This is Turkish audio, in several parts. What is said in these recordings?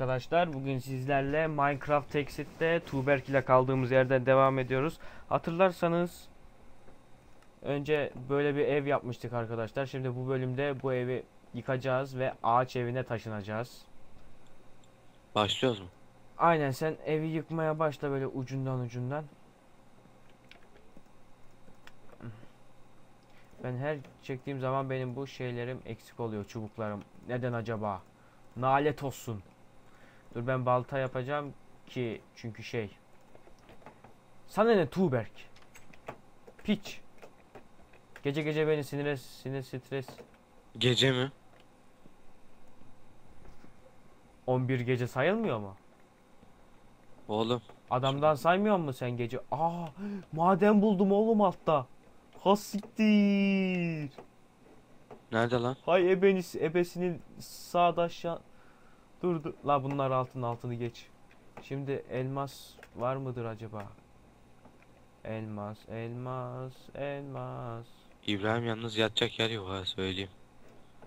arkadaşlar. Bugün sizlerle Minecraft Exit'te Tuğberk ile kaldığımız yerden devam ediyoruz. Hatırlarsanız önce böyle bir ev yapmıştık arkadaşlar. Şimdi bu bölümde bu evi yıkacağız ve ağaç evine taşınacağız. Başlıyoruz mu? Aynen sen evi yıkmaya başla böyle ucundan ucundan. Ben her çektiğim zaman benim bu şeylerim eksik oluyor çubuklarım. Neden acaba? Nalet olsun. Dur ben balta yapacağım ki çünkü şey. Sana ne Tuğberk? Piç. Gece gece beni sinire sinir stres. Gece mi? 11 gece sayılmıyor mu? Oğlum Adamdan saymıyor mu sen gece? Aa, maden buldum oğlum altta. Hasiktir. nerede lan? Hay ebeniz ebesinin sağda aşağı. Dur dur. La bunlar altın altını geç. Şimdi elmas var mıdır acaba? Elmas, elmas, elmas. İbrahim yalnız yatacak yer yok ha söyleyeyim.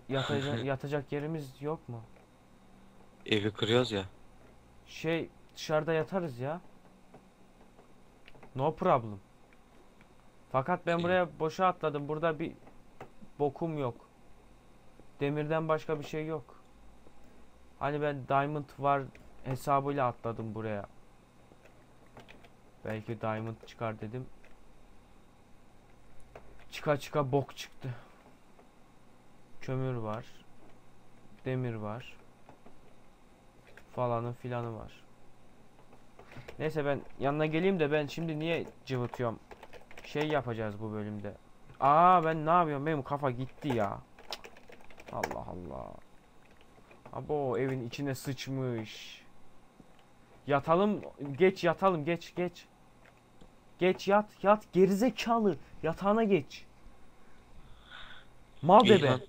Yatacak, yatacak yerimiz yok mu? Evi kırıyoruz ya. Şey dışarıda yatarız ya. No problem. Fakat ben buraya boşa atladım. Burada bir bokum yok. Demirden başka bir şey yok. Hani ben diamond var hesabıyla atladım buraya. Belki diamond çıkar dedim. Çıka çıka bok çıktı. Kömür var. Demir var. Falanı filanı var. Neyse ben yanına geleyim de ben şimdi niye cıvıtıyorum? Şey yapacağız bu bölümde. Aa ben ne yapıyorum? Benim kafa gitti ya. Allah Allah. Abo evin içine sıçmış. Yatalım. Geç yatalım. Geç geç. Geç yat yat gerizekalı. Yatağına geç. Mal İyi bebe. lan,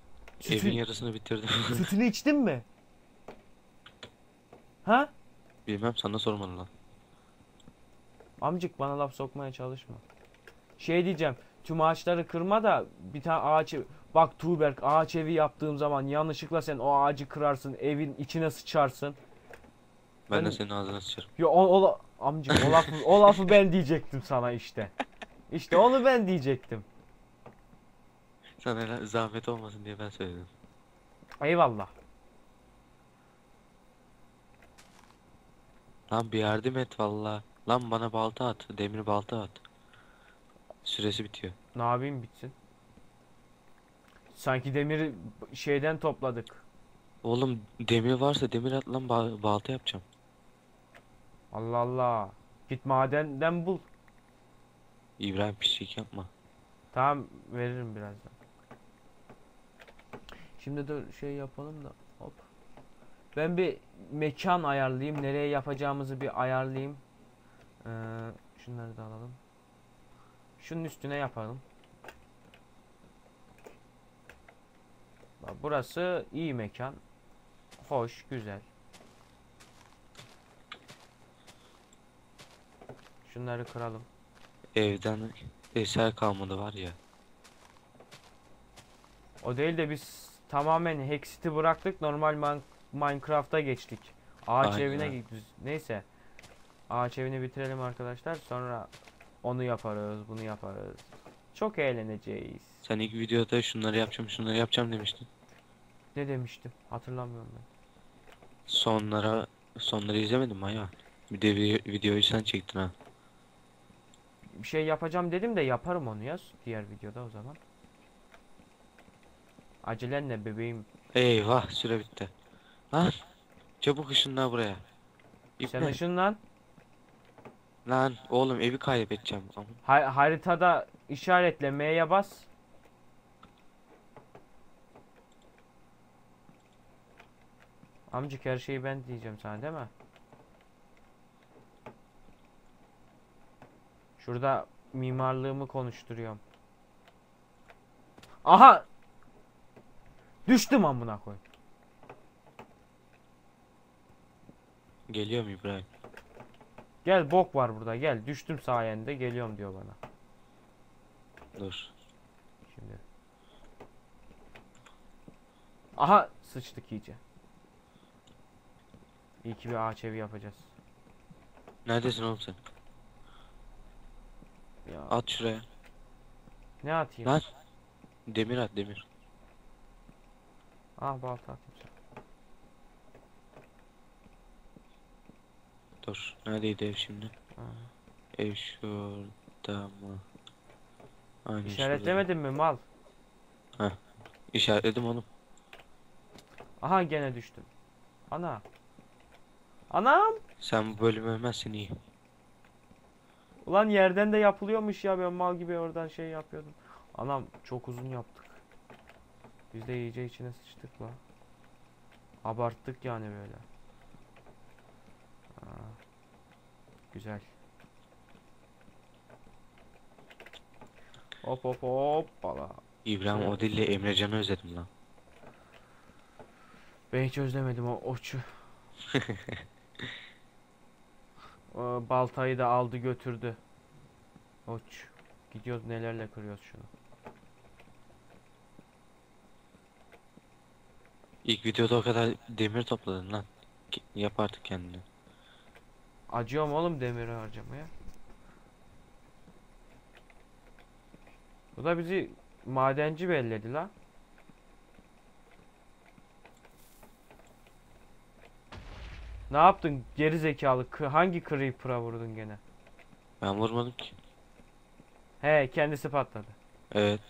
Evin yarısını bitirdim. sütünü içtin mi? Ha? Bilmem sana sormalı lan. Amcık bana laf sokmaya çalışma. Şey diyeceğim. Tüm ağaçları kırma da bir tane ağaç Bak Tuğberk ağaç evi yaptığım zaman yanlışlıkla sen o ağacı kırarsın. Evin içine sıçarsın. Ben, Ben- de senin ağzına sıçarım. Ya o, o amcık o lafı, o lafı ben diyecektim sana işte. İşte onu ben diyecektim. Sana zahmet olmasın diye ben söyledim. Eyvallah. Lan bir yardım et valla. Lan bana balta at. Demir balta at. Süresi bitiyor. Ne yapayım bitsin. Sanki demiri şeyden topladık. Oğlum demir varsa demir at lan ba- balta yapacağım. Allah Allah. Git madenden bul. İbrahim pislik yapma. Tamam veririm birazdan. Şimdi de şey yapalım da hop. Ben bir mekan ayarlayayım. Nereye yapacağımızı bir ayarlayayım. Ee, şunları da alalım. Şunun üstüne yapalım. Burası iyi mekan. Hoş, güzel. Şunları kıralım. Evden eser kalmadı var ya. O değil de biz tamamen Hexit'i bıraktık. Normal Minecraft'a geçtik. Ağaç Aynen. evine gidiyoruz. Neyse. Ağaç evini bitirelim arkadaşlar. Sonra onu yaparız, bunu yaparız. Çok eğleneceğiz. Sen ilk videoda şunları yapacağım şunları yapacağım demiştin. Ne demiştim? Hatırlamıyorum ben. Sonlara sonları izlemedim mi ya? Bir de vi- videoyu sen çektin ha. Bir şey yapacağım dedim de yaparım onu ya diğer videoda o zaman. Acelen ne bebeğim? Eyvah süre bitti. Lan çabuk ışınla buraya. Sen İpne. ışınlan. Lan oğlum evi kaybedeceğim. Aman. Ha- haritada işaretle M'ye bas. Amcık her şeyi ben diyeceğim sana değil mi? Şurada mimarlığımı konuşturuyorum. Aha! Düştüm amına koy. Geliyorum İbrahim. Gel bok var burada gel. Düştüm sayende geliyorum diyor bana. Dur. Şimdi. Aha sıçtık iyice. İyi ki bir ağaç evi yapacağız. Neredesin oğlum sen? Ya At şuraya. ne atayım? Lan. Demir at demir. Ah balta atayım sana. Dur. Neredeydi ev şimdi? Aha. Ev şurada mı? Aynen. İşaretlemedin mi mal? İşaretledim oğlum. Aha gene düştüm. Ana. Anam. Sen bu bölümü ölmezsin iyi. Ulan yerden de yapılıyormuş ya ben mal gibi oradan şey yapıyordum. Anam çok uzun yaptık. Biz de iyice içine sıçtık la. Abarttık yani böyle. Aa, güzel. Hop hop hop bala. İbrahim. Odil ile Emrecan'ı özledim lan. Ben hiç özlemedim o oçu. O baltayı da aldı götürdü. Oç. Gidiyoruz nelerle kırıyoruz şunu. İlk videoda o kadar demir topladın lan. Yap artık kendini. Acıyorum oğlum demiri harcamaya. Bu da bizi madenci belledi la. Ne yaptın geri zekalı? Kı- Hangi creeper'a vurdun gene? Ben vurmadım ki. He kendisi patladı. Evet.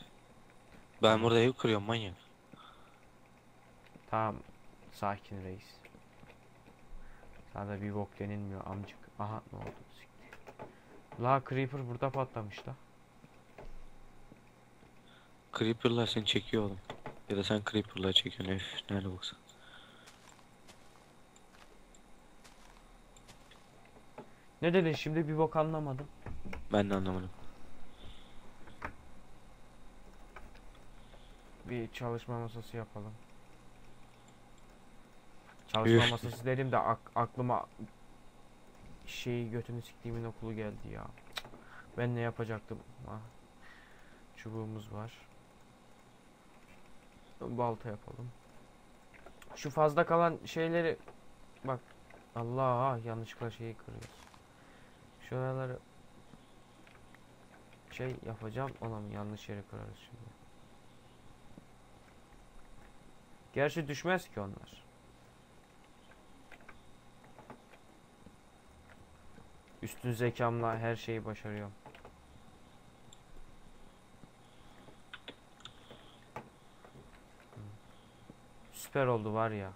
Ben burada ev kırıyorum manyak. Tamam. Sakin reis. Sana da bir bok denilmiyor amcık. Aha ne oldu? La creeper burada patlamış la. Creeper'lar seni çekiyor oğlum. Ya da sen Creeper'lar çekiyorsun. Öf nerede baksan. Ne dedin şimdi bir bok anlamadım. Ben de anlamadım. Bir çalışma masası yapalım. Çalışma Üf. masası dedim de ak- aklıma şeyi götünü siktiğimin okulu geldi ya. Ben ne yapacaktım? Ah. Çubuğumuz var. Balta yapalım. Şu fazla kalan şeyleri bak Allah yanlışlıkla şeyi kırıyoruz. Şuraları şey yapacağım ona mı yanlış yere kırarız şimdi. Gerçi düşmez ki onlar. Üstün zekamla her şeyi başarıyorum. Hı. Süper oldu var ya.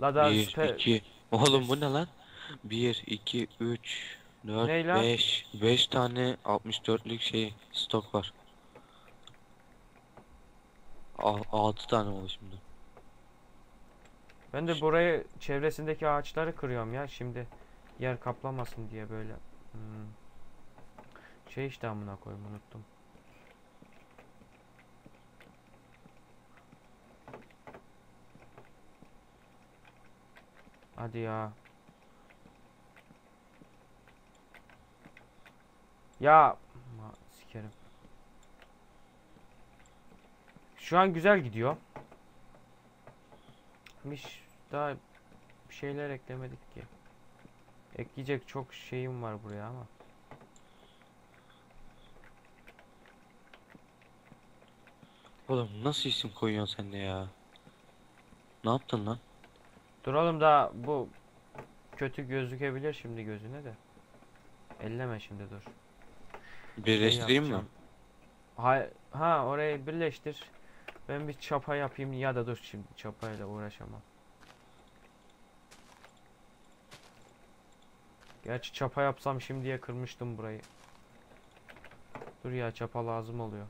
La daha 1, süper 2. Oğlum bu ne lan? 1, 2, 3, 4, Ney lan? 5. 5 tane 64'lük şey stok var. 6 tane oldu şimdi. Ben de burayı çevresindeki ağaçları kırıyorum ya şimdi yer kaplamasın diye böyle. Hmm. Şey işte amına koyayım unuttum. Hadi ya. Ya ma sikerim. Şu an güzel gidiyor. Hiç daha bir şeyler eklemedik ki. Ekleyecek çok şeyim var buraya ama. Oğlum nasıl isim koyuyorsun sen de ya? Ne yaptın lan? Duralım da bu kötü gözükebilir şimdi gözüne de. Elleme şimdi dur. Şey Birleştireyim mi? Ha, ha orayı birleştir. Ben bir çapa yapayım ya da dur şimdi çapayla uğraşamam. Gerçi çapa yapsam şimdiye kırmıştım burayı. Dur ya çapa lazım oluyor.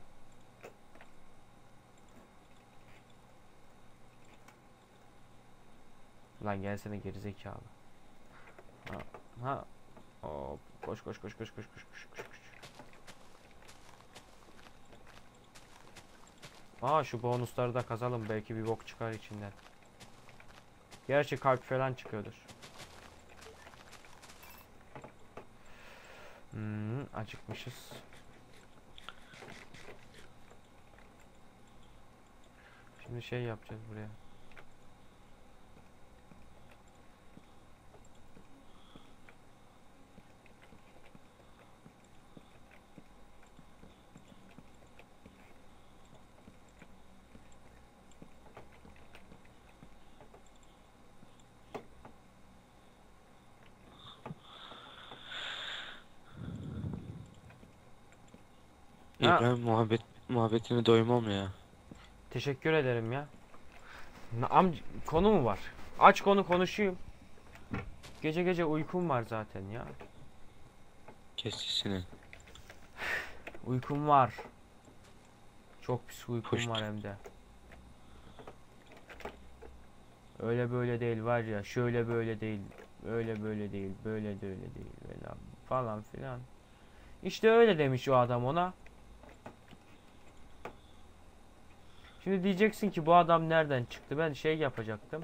Lan gelsene gerizekalı. Ha. ha. Hop. Koş koş koş koş koş koş koş koş. Aa şu bonusları da kazalım. Belki bir bok çıkar içinden. Gerçi kalp falan çıkıyordur. Hmm, acıkmışız. Şimdi şey yapacağız buraya. İbrahim muhabbet muhabbetine doymam ya. Teşekkür ederim ya. Amc konu mu var? Aç konu konuşayım. Gece gece uykum var zaten ya. Kes sesini. Uykum var. Çok pis uykum Puşt. var hem de. Öyle böyle değil var ya şöyle böyle değil. Öyle böyle değil. Böyle de öyle değil. Falan filan. İşte öyle demiş o adam ona. Şimdi diyeceksin ki bu adam nereden çıktı? Ben şey yapacaktım.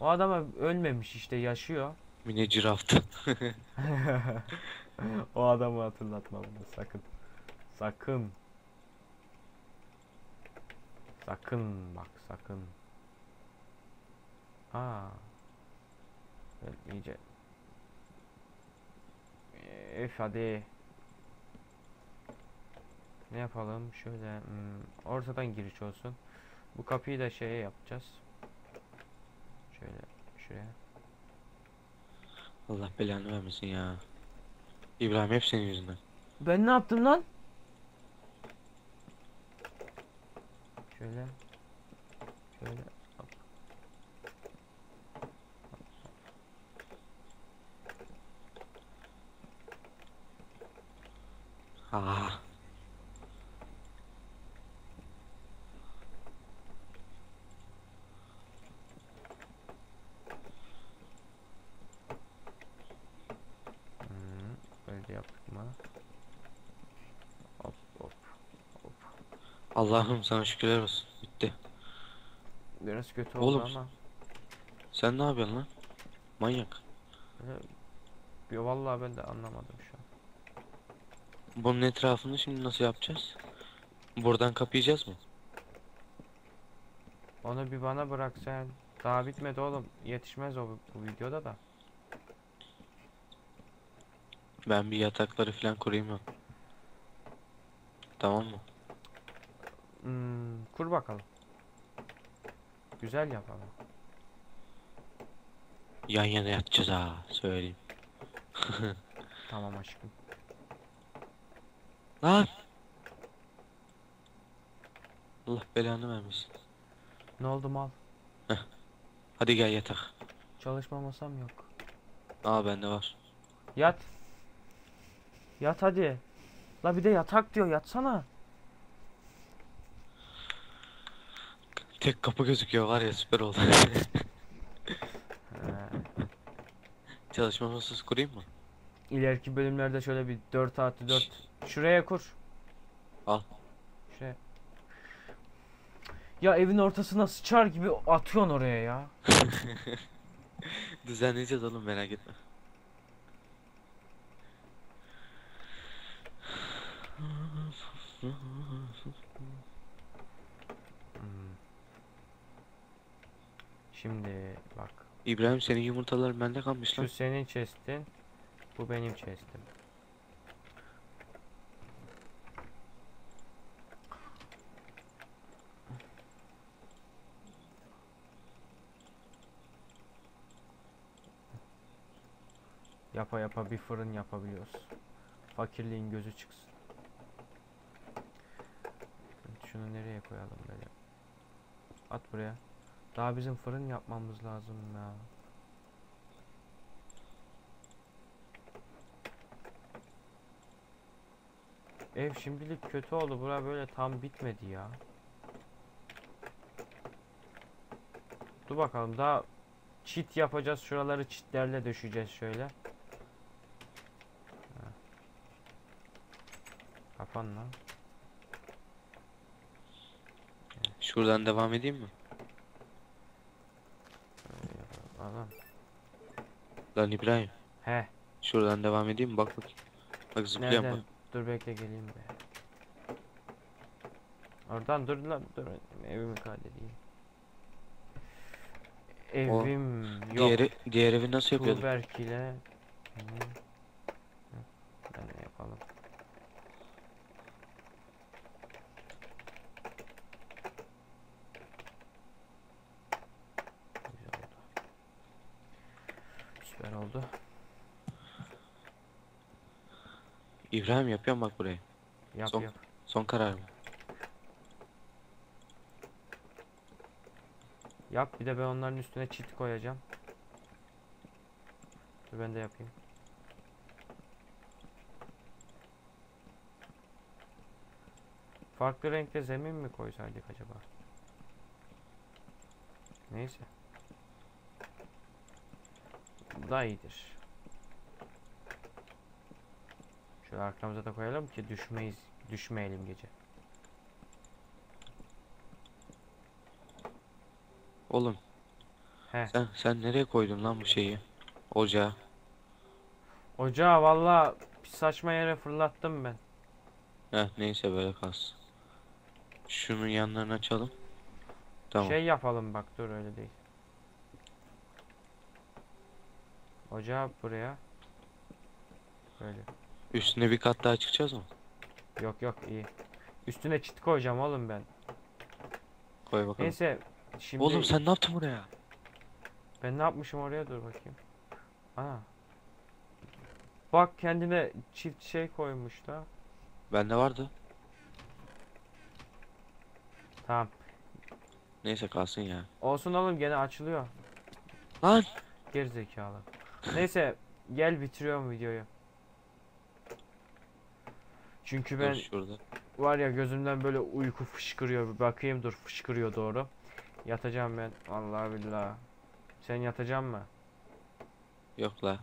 O adama ölmemiş işte yaşıyor. Mine ciraftı. o adamı hatırlatma bunu sakın. Sakın. Sakın bak sakın. Ha. Ben iyice. Üf hadi. Ne yapalım? Şöyle hmm, ortadan giriş olsun. Bu kapıyı da şeye yapacağız. Şöyle şuraya. Allah belanı vermesin ya. İbrahim hep senin yüzünden. Ben ne yaptım lan? Şöyle. Şöyle. hop. Ah. Hmm, böyle de yaptık mı? Hop hop hop. Allah'ım sana şükürler olsun. Bitti. Biraz kötü oldu Oğlum, ama. Sen ne yapıyorsun lan? Manyak. Yo, vallahi ben de anlamadım şu an. Bunun etrafını şimdi nasıl yapacağız? Buradan kapayacağız mı? Onu bir bana bırak sen. Daha bitmedi oğlum. Yetişmez o bu, bu videoda da. Ben bir yatakları falan kurayım mı? Tamam mı? Hmm, kur bakalım. Güzel yapalım. Yan yana yatacağız ha söyleyeyim. Tamam aşkım. Lan! Allah belanı vermesin. Ne oldu mal? Hadi gel yatak. Çalışma masam yok. Aa bende var. Yat. Yat hadi. La bir de yatak diyor yatsana. Tek kapı gözüküyor var ya süper oldu. Çalışma masası kurayım mı? ileriki bölümlerde şöyle bir 4 artı 4 şuraya kur. Al. Şuraya. Ya evin ortasına sıçar gibi atıyorsun oraya ya. Düzenleyeceğiz oğlum merak etme. Şimdi bak. İbrahim senin yumurtalar bende kalmış Şu lan. senin chest'in. Bu benim chest'im. Yapa yapa bir fırın yapabiliyoruz. Fakirliğin gözü çıksın. Şunu nereye koyalım böyle? At buraya. Daha bizim fırın yapmamız lazım ya. Ev şimdilik kötü oldu. Bura böyle tam bitmedi ya. Dur bakalım daha çit yapacağız. Şuraları çitlerle döşeceğiz şöyle. Kapan lan. Şuradan devam edeyim mi? Adam. Lan İbrahim. He. Şuradan devam edeyim? Bak bak. Bak zıplıyorum Nereden? bak. Dur bekle geleyim be. Oradan dur lan dur evimi kaydedeyim. Evim yok. Diğeri, diğer evi nasıl yapıyorduk? Tuğberk ile. Hı. Ben de yapalım. Güzel oldu. Süper oldu. İbrahim yapıyorum bak burayı. Yap Son- yap. Son karar mı? Yap bir de ben onların üstüne çit koyacağım. Dur ben de yapayım. Farklı renkte zemin mi koysaydık acaba? Neyse. Bu da iyidir. Şöyle arkamıza da koyalım ki düşmeyiz, düşmeyelim gece. Oğlum He. sen sen nereye koydun lan bu şeyi? Ocağı. Ocağı valla saçma yere fırlattım ben. Heh neyse böyle kalsın. Şunun yanlarını açalım. Tamam. Şey yapalım bak dur öyle değil. Ocağı buraya. Böyle. Üstüne bir kat daha çıkacağız mı? Yok yok iyi. Üstüne çit koyacağım oğlum ben. Koy bakalım. Neyse şimdi Oğlum sen ne yaptın buraya? ben ne yapmışım oraya dur bakayım. Ana. Bak kendine çift şey koymuş da. Bende vardı. Tamam. Neyse kalsın ya. Olsun oğlum gene açılıyor. Lan! Gerizekalı. Neyse gel bitiriyorum videoyu. Çünkü Dur ben şurada. Var ya gözümden böyle uyku fışkırıyor. Bir bakayım dur fışkırıyor doğru. Yatacağım ben. Allah billah. Sen yatacaksın mı? Yok la.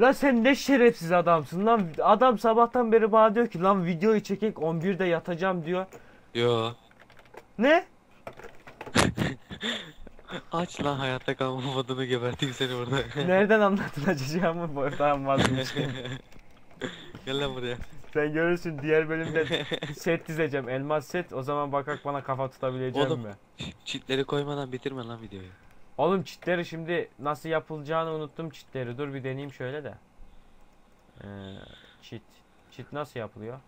Lan sen ne şerefsiz adamsın lan. Adam sabahtan beri bana diyor ki lan videoyu çekek 11'de yatacağım diyor. Yo. Ne? Aç lan hayatta kalma modunu geberteyim seni burada. Nereden anlattın açacağımı? Bu- Tamam vazgeçtim. Gel lan buraya. Sen görürsün diğer bölümde set dizeceğim. Elmas set. O zaman bakak bana kafa tutabileceğim Oğlum. mi? Çitleri koymadan bitirme lan videoyu. Oğlum çitleri şimdi nasıl yapılacağını unuttum çitleri. Dur bir deneyeyim şöyle de. Ee, çit. Çit nasıl yapılıyor?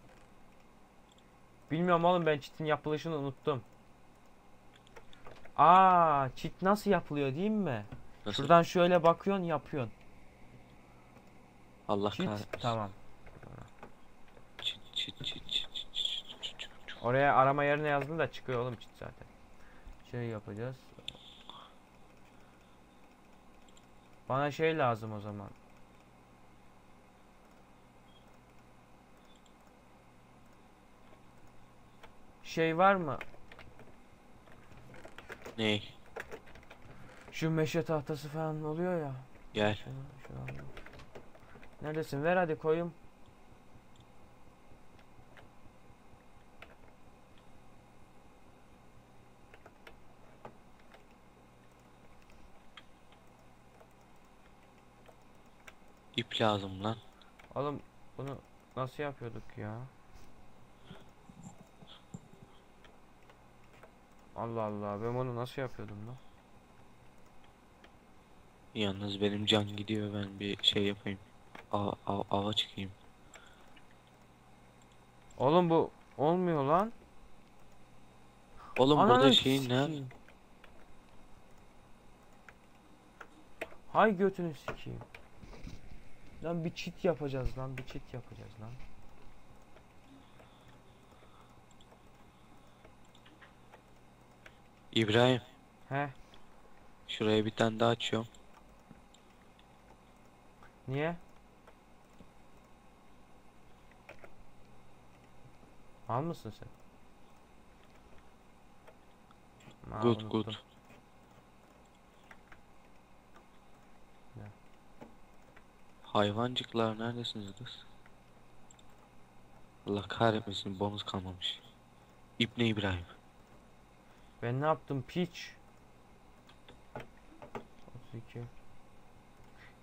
Bilmiyorum oğlum ben çitin yapılışını unuttum. Aa, çit nasıl yapılıyor değil mi? Nasıl? Şuradan şöyle bakıyorsun, yapıyorsun. Allah çit, kahretsin. Tamam. Oraya arama yerine yazdın da çıkıyor oğlum çit zaten. Şey yapacağız. Bana şey lazım o zaman. Şey var mı? Ney? Şu meşe tahtası falan oluyor ya. Gel. Şunu, şunu alayım. Neredesin? Ver hadi koyayım. İp lazım lan. Oğlum bunu nasıl yapıyorduk ya? Allah Allah ben bunu nasıl yapıyordum lan? Yalnız benim can gidiyor ben bir şey yapayım. Av, av, ava çıkayım. Oğlum bu olmuyor lan. Oğlum Ananı burada şeyin ne? Hay götünü sikeyim. Lan bir çit yapacağız lan bir çit yapacağız lan. İbrahim. He Şuraya bir tane daha açıyorum. niye? Al mısın sen? Aa, Good unuttum. good. Hayvancıklar neredesiniz kız? Allah kahretmesin bonus kalmamış. İbne İbrahim. Ben ne yaptım piç? 32.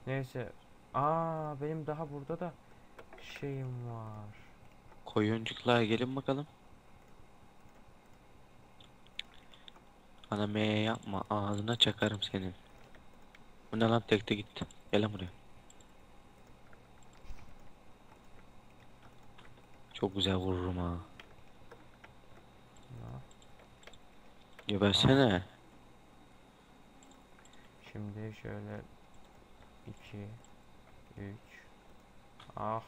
Neyse. Aa benim daha burada da şeyim var. Koyuncuklar gelin bakalım. Bana M yapma ağzına çakarım senin. Bu ne lan tekte gitti. Gel buraya. Çok güzel vururum ha. Ya. Gebersene. Şimdi şöyle 2 3 Ah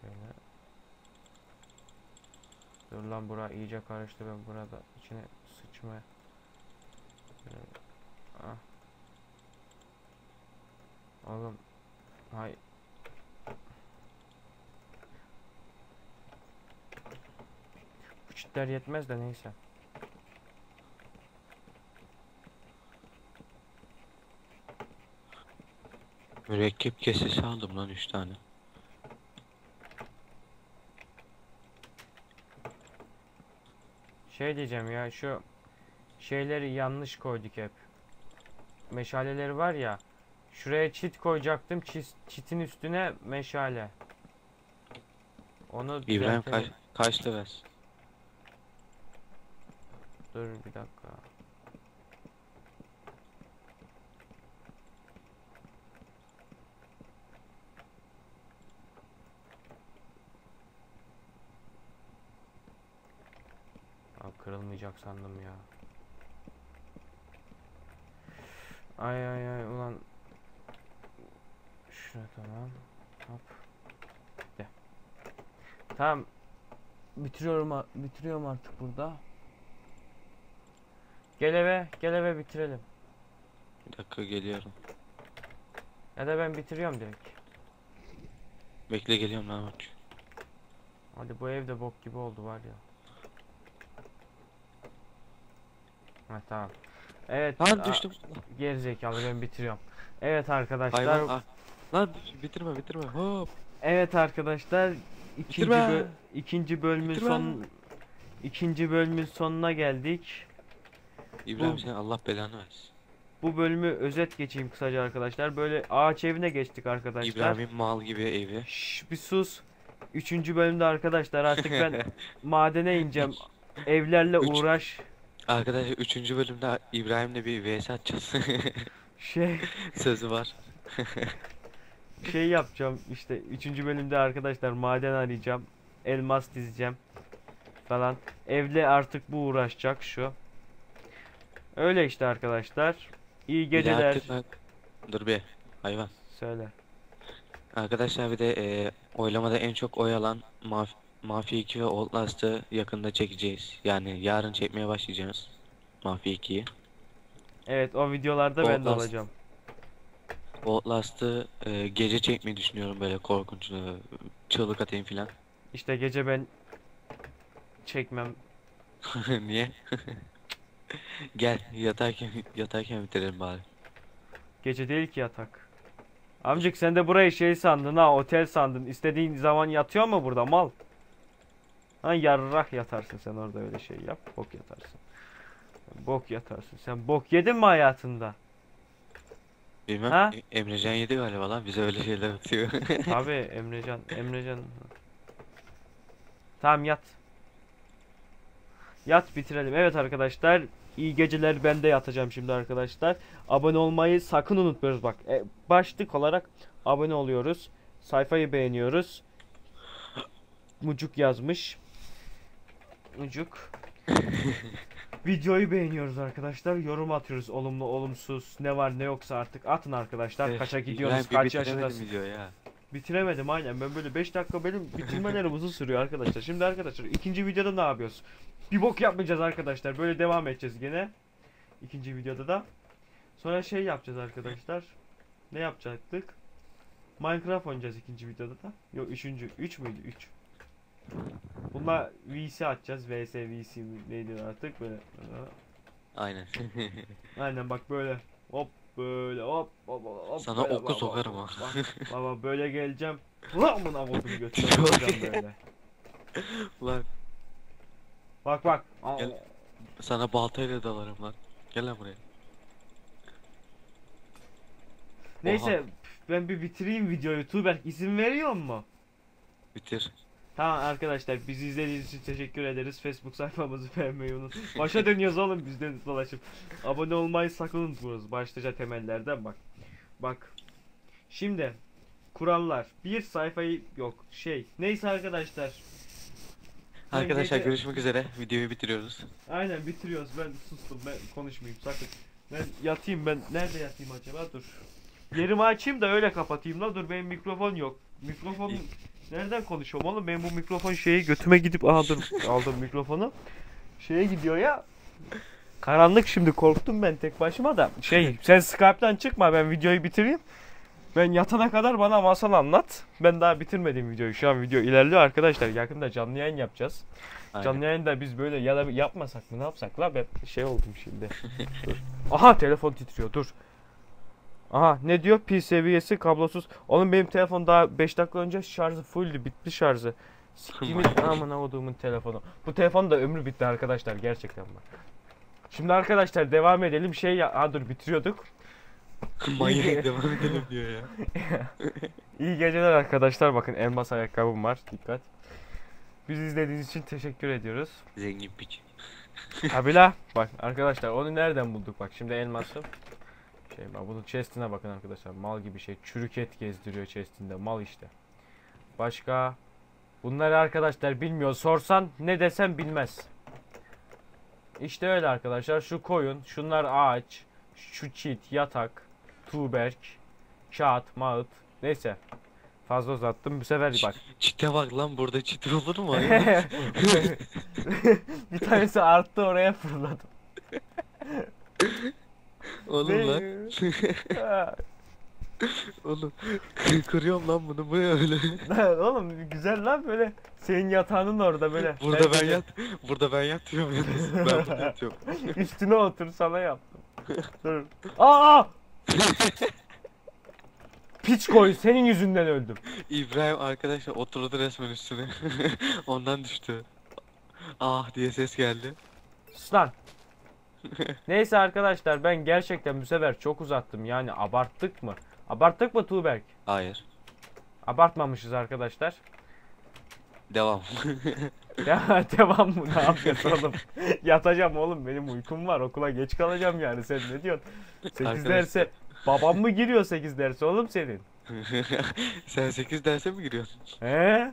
Şöyle. Dur lan bura iyice karıştı ben burada içine. Şöyle. Ah. Oğlum. Hay. Bu çitler yetmez de neyse. Mürekkep kesesi aldım lan 3 tane. Şey diyeceğim ya şu şeyleri yanlış koyduk hep. Meşaleleri var ya. Şuraya çit koyacaktım. Çitin üstüne meşale. Onu İbrahim kaç, kaç levels? Dur bir dakika. Abi kırılmayacak sandım ya. Ay ay ay ulan. Şuna tamam. Hop. De. Tamam. Bitiriyorum bitiriyorum artık burada. Gel eve, gel eve bitirelim. Bir dakika geliyorum. Ya da ben bitiriyorum direkt. Bekle geliyorum lan bak. Hadi bu ev de bok gibi oldu var ya. Ha tamam. Evet. Lan düştüm. Gerizekalı ben bitiriyorum. Evet arkadaşlar. Hayvan. ah. Lan bitirme bitirme. Hop. Evet arkadaşlar. ikinci Bitirme. bö- ikinci bölümün Bitirme. son ikinci bölümün sonuna geldik. İbrahim Bu- sen Allah belanı versin. Bu bölümü özet geçeyim kısaca arkadaşlar. Böyle ağaç evine geçtik arkadaşlar. İbrahim'in mal gibi evi. Şş, bir sus. Üçüncü bölümde arkadaşlar artık ben madene ineceğim. Evlerle Üç. uğraş. Arkadaşlar 3. bölümde İbrahim'le bir vs atacağız. Şey Sözü var. şey yapacağım işte üçüncü bölümde arkadaşlar maden arayacağım. Elmas dizeceğim falan. Evle artık bu uğraşacak şu. Öyle işte arkadaşlar. İyi Bir de geceler. artık bak. Dur bir. Hayvan. Söyle. Arkadaşlar bir de e, oylamada en çok oy alan Maf Mafia 2 ve Outlast'ı yakında çekeceğiz. Yani yarın çekmeye başlayacağız. Mafia 2'yi. Evet o videolarda ben de Outlast. olacağım. Outlast'ı e, gece çekmeyi düşünüyorum böyle korkunç e, çığlık atayım filan. İşte gece ben çekmem. Niye? Gel yatarken yatarken bitirelim bari. Gece değil ki yatak. Amcık sen de burayı şey sandın ha otel sandın. İstediğin zaman yatıyor mu burada mal? Ha yarrah yatarsın sen orada öyle şey yap. Bok yatarsın. Bok yatarsın. Sen bok yedin mi hayatında? Bilmem Ha? E- Emrecan yedi galiba lan bize öyle şeyler atıyor. Abi Emrecan, Emrecan. Tamam yat. Yat bitirelim. Evet arkadaşlar. iyi geceler ben de yatacağım şimdi arkadaşlar. Abone olmayı sakın unutmuyoruz bak. E, başlık olarak abone oluyoruz. Sayfayı beğeniyoruz. Mucuk yazmış. Mucuk. Videoyu beğeniyoruz arkadaşlar. Yorum atıyoruz. Olumlu, olumsuz. Ne var ne yoksa artık atın arkadaşlar. Kaça gidiyorsunuz? İbrahim bir Kaç bitiremedim yaşındasınız? video ya. Bitiremedim aynen. Ben böyle 5 dakika benim bitirmelerim uzun sürüyor arkadaşlar. Şimdi arkadaşlar ikinci videoda ne yapıyoruz? Bir bok yapmayacağız arkadaşlar. Böyle devam edeceğiz gene. İkinci videoda da. Sonra şey yapacağız arkadaşlar. Ne yapacaktık? Minecraft oynayacağız ikinci videoda da. Yok üçüncü. Üç müydü? Üç. Bununla VC atacağız. VS, VC neydi artık böyle. Aynen. Aynen bak böyle. Hop böyle hop hop hop. Sana böyle, oku bak, sokarım ha. Bak, baba böyle geleceğim. Lan bunu avudum götüreceğim böyle. Lan Bak bak. Gel. sana baltayla dalarım lan. Gel lan buraya. Neyse ben bir bitireyim videoyu. Tuğberk izin veriyor mu? Bitir. Tamam arkadaşlar bizi izlediğiniz için teşekkür ederiz. Facebook sayfamızı beğenmeyi unutmayın. Başa dönüyoruz oğlum biz de dolaşıp. Abone olmayı sakın unutmuyoruz. Başlıca temellerden bak. Bak. Şimdi kurallar. Bir sayfayı yok şey. Neyse arkadaşlar. Arkadaşlar gece- görüşmek üzere. Videoyu bitiriyoruz. Aynen bitiriyoruz. Ben sustum. Ben konuşmayayım sakın. Ben yatayım ben. Nerede yatayım acaba? Dur. Yerimi açayım da öyle kapatayım la. Dur benim mikrofon yok. Mikrofon İyi. Nereden konuşuyorum oğlum? Benim bu mikrofon şeyi götüme gidip aha dur aldım mikrofonu. Şeye gidiyor ya. Karanlık şimdi korktum ben tek başıma da. Şey sen Skype'tan çıkma ben videoyu bitireyim. Ben yatana kadar bana masal anlat. Ben daha bitirmedim videoyu. Şu an video ilerliyor arkadaşlar. Yakında canlı yayın yapacağız. Aynen. Canlı yayında biz böyle ya da yapmasak mı ne yapsak la ben şey oldum şimdi. dur. Aha telefon titriyor dur. Aha ne diyor pil seviyesi kablosuz. Oğlum benim telefon daha 5 dakika önce şarjı fulldü bitti şarjı. Siktimin amına koduğumun telefonu. Bu telefonun da ömrü bitti arkadaşlar gerçekten bak. Şimdi arkadaşlar devam edelim şey ya Aa, dur bitiriyorduk. Manyak devam edelim diyor ya. İyi geceler arkadaşlar bakın elmas ayakkabım var dikkat. Biz izlediğiniz için teşekkür ediyoruz. Zengin piç. Tabi la. Bak arkadaşlar onu nereden bulduk bak şimdi elması. Şey bak bunun chest'ine bakın arkadaşlar. Mal gibi şey. Çürük et gezdiriyor chest'inde. Mal işte. Başka. Bunları arkadaşlar bilmiyor. Sorsan ne desem bilmez. İşte öyle arkadaşlar. Şu koyun. Şunlar ağaç. Şu çit. Yatak. Tuğberk. Kağıt. Mağıt. Neyse. Fazla uzattım. Bu sefer bak. Çite bak lan burada çite olur mu? bir tanesi arttı oraya fırladım. Oğlum lan. Oğlum. Kırıyorum lan bunu bu ne öyle? lan Oğlum güzel lan böyle senin yatağının orada böyle. Burada ben yat. Burada ben yatıyorum yalnız. Ben burada yatıyorum. Üstüne otur sana yaptım. Dur. Aa! Piç koy senin yüzünden öldüm. İbrahim arkadaşlar oturdu resmen üstüne. Ondan düştü. Ah diye ses geldi. Sus lan. Neyse arkadaşlar ben gerçekten bu sefer çok uzattım. Yani abarttık mı? Abarttık mı Tuğberk? Hayır. Abartmamışız arkadaşlar. Devam. Ya devam mı? Ne yapıyorsun oğlum? Yatacağım oğlum benim uykum var. Okula geç kalacağım yani. Sen ne diyorsun? 8 Arkadaşlar- derse babam mı giriyor 8 derse oğlum senin? sen 8 derse mi giriyorsun? He?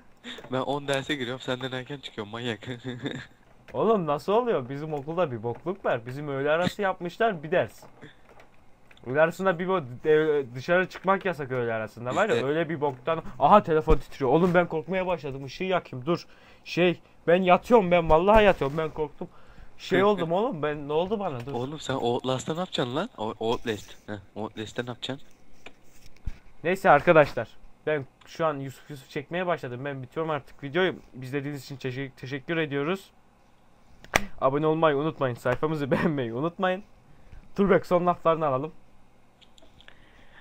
Ben 10 derse giriyorum senden erken çıkıyorum manyak. Oğlum nasıl oluyor? Bizim okulda bir bokluk var. Bizim öğle arası yapmışlar bir ders. Öğle arasında bir bo- dışarı çıkmak yasak öğle arasında var ya İşte- öyle bir boktan. Aha telefon titriyor. Oğlum ben korkmaya başladım. Işığı yakayım dur. Şey ben yatıyorum ben vallahi yatıyorum ben korktum. Şey oldum oğlum ben ne oldu bana dur. Oğlum sen Outlast'ta ne yapacaksın lan? O- Outlast. Heh, Outlast'ta ne yapacaksın? Neyse arkadaşlar. Ben şu an Yusuf Yusuf çekmeye başladım. Ben bitiyorum artık videoyu. İzlediğiniz için teşe- teşekkür ediyoruz. Abone olmayı unutmayın. Sayfamızı beğenmeyi unutmayın. Turbek son laflarını alalım.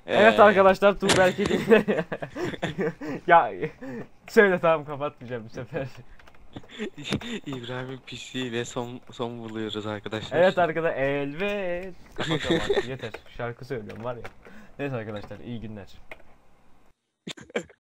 Evet Ee, arkadaşlar Tuğberk'i dinle. ya söyle tamam kapatmayacağım bu sefer. İbrahim'in pisliğiyle son son buluyoruz arkadaşlar. Evet arkadaşlar elbet. Yeter. Şarkı söylüyorum var ya. Neyse arkadaşlar iyi günler.